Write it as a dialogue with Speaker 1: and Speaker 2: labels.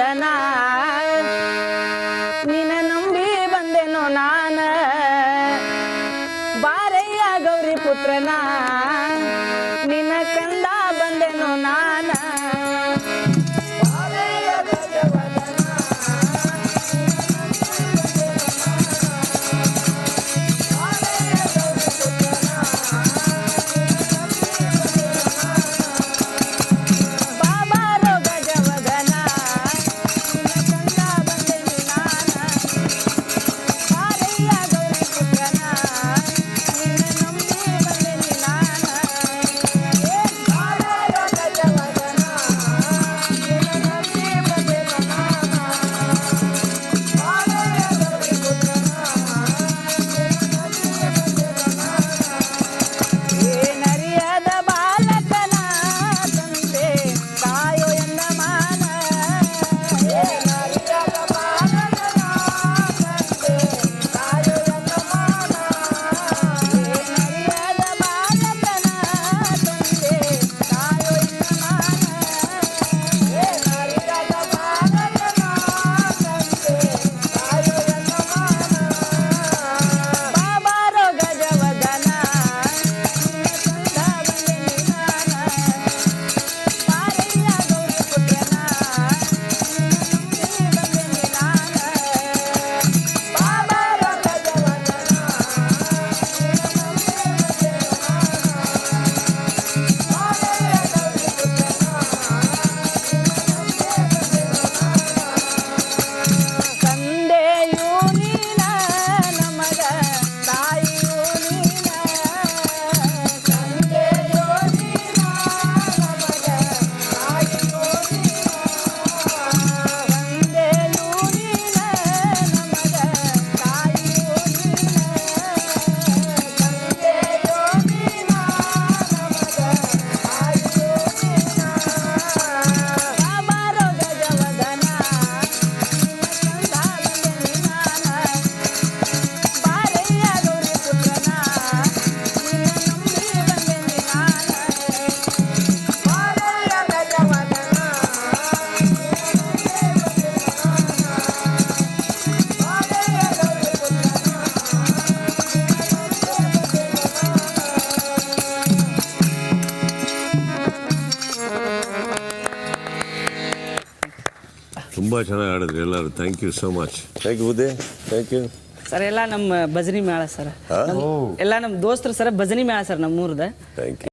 Speaker 1: ಬಂದನ. ನಿನ್ನ ನಂಬಿ ಬಂದೆನೋ ನಾನ. ಬಾರಯ್ಯ ಗೌರಿ ಪುತ್ರನ.
Speaker 2: ತುಂಬ ಚೆನ್ನಾಗಿ ಆಡಿದ್ರಿ ಎಲ್ಲರೂ. Thank you so much thank you ಬುದ್ಧಿ ಥ್ಯಾಂಕ್ ಯು
Speaker 1: ಸರ್ ಎಲ್ಲ ನಮ್ಮ ಭಜನಿ ಮೇಳ ಸರ್. Oh. ಎಲ್ಲ ನಮ್ಮ ದೋಸ್ತರು ಸರ್ ಭಜನಿ ಮೇಳ ಸರ್ ಊರದ
Speaker 2: ಥ್ಯಾಂಕ್ ಯು